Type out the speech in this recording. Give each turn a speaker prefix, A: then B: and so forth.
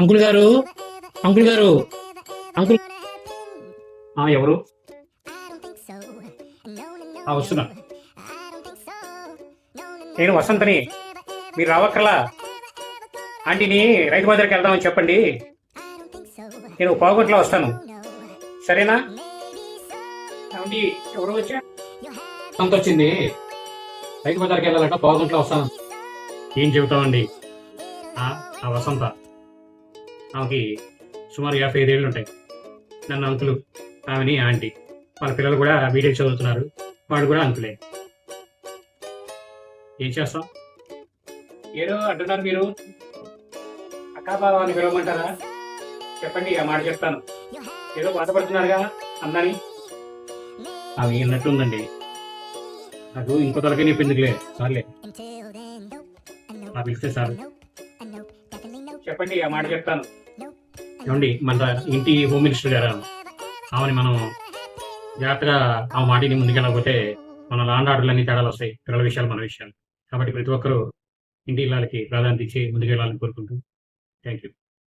A: Uncle గారు? Uncle గారు? Uncle ఆ, ఎవరు? ఆ, వస్తున్నా. నేను వసంతని. మీరు రావక్కర్లా? ఆంటీని రైతు బజార్కి వెళ్దామని చెప్పండి. నేను పావుగంటలో వస్తాను. సరేనా? ఏమండి ఎవరు వచ్చా? అంత వచ్చింది. రైతు బజార్కి వెళ్ళాలంట పావుగంటలో వస్తాను. ఏం చెబుతామండి? ఆ ఆ వసంత. ఆమెకి సుమారు యాభై ఐదేళ్ళు ఉంటాయి. నన్ను అంకులు ఆమెని ఆంటీ. వాళ్ళ పిల్లలు కూడా బీటెక్ చదువుతున్నారు. వాడు కూడా అంకులే. ఏం చేస్తాం ఏదో అంటున్నారు మీరు. అక్కా బావ అని పిలవమంటారా? చెప్పండి ఆ మాట చెప్తాను. ఏదో బాధపడుతున్నారుగా అందని? అవి విన్నట్టుందండి నాకు ఇంకో తలకే నీ పెందుకులే సార్లే. ఆ పిలిస్తే సార్. చెప్పండి ఆ మాట చెప్తాను. ఏమండి మన ఇంటి హోమ్ మినిస్టర్ గారు ఆమెని మనం జాగ్రత్తగా ఆ మాటిని ముందుకెళ్ళకపోతే మన లాండ్ ఆర్డర్లు అన్ని తేడాలు వస్తాయి పిల్లల విషయాలు మన విషయాలు. కాబట్టి ప్రతి ఒక్కరూ ఇంటి ఇళ్ళకి ప్రాధాన్యత ఇచ్చి ముందుకెళ్ళాలని కోరుకుంటూ థ్యాంక్ యూ.